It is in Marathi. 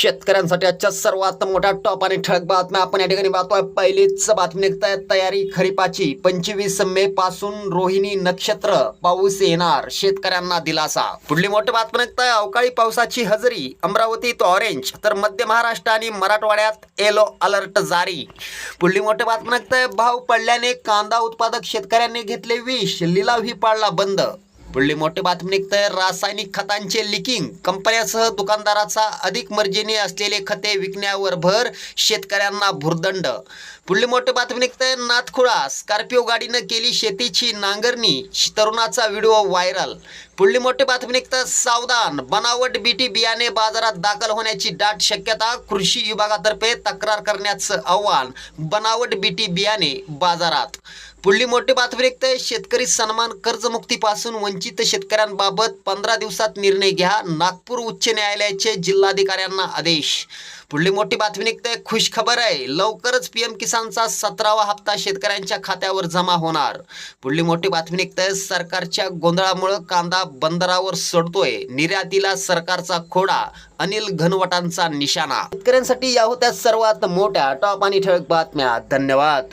शेतकऱ्यांसाठी आजच्या सर्वात मोठ्या टॉप आणि ठळक बातम्या. आपण या ठिकाणी पाहतोय पहिलीच बातमी निघताय तयारी खरीपाची. पंचवीस मे पासून रोहिणी नक्षत्र पाऊस येणार शेतकऱ्यांना दिलासा. पुढली मोठी बातमी निघताय अवकाळी पावसाची हजेरी अमरावतीत ऑरेंज तर मध्य महाराष्ट्र आणि मराठवाड्यात येलो अलर्ट जारी. पुढली मोठी बातमी निघताय भाव पडल्याने कांदा उत्पादक शेतकऱ्यांनी घेतले विष लिलावही पाळला बंद. पुढली मोठी बातमी निघतंय रासायनिक खतांचे लिकिंग कंपन्यासह दुकानदाराचा अधिक मर्जीने असलेले खते विकण्यावर भर शेतकऱ्यांना भुर्दंड. पुढली मोठी बातमी निघतंय नाथखुळा स्कॉर्पिओ गाडीनं केली शेतीची नांगरणी. तरुणाचा व्हिडिओ व्हायरल. पुढली मोठी बातमी निघतं. सावधान. बनावट बीटी बियाणे बाजारात दाखल होण्याची दाट शक्यता कृषी विभागातर्फे तक्रार करण्याचं आव्हान. बनावट बीटी बियाणे बाजारात. पुढली मोठी बातमी निघते शेतकरी सन्मान कर्जमुक्तीपासून वंचित शेतकऱ्यांबाबत पंधरा दिवसात निर्णय घ्या नागपूर उच्च न्यायालयाचे जिल्हाधिकाऱ्यांना आदेश. पुढली मोठी बातमी निघते खुश खबर आहे लवकरच पीएम किसानचा सतरावा हप्ता शेतकऱ्यांच्या खात्यावर जमा होणार. पुढली मोठी बातमी निघते सरकारच्या गोंधळामुळे कांदा बंदरावर सोडतोय निर्यातीला सरकारचा खोडा अनिल घनवटांचा निशाणा. शेतकऱ्यांसाठी या होत्या सर्वात मोठ्या टॉप आणि ठळक बातम्या. धन्यवाद.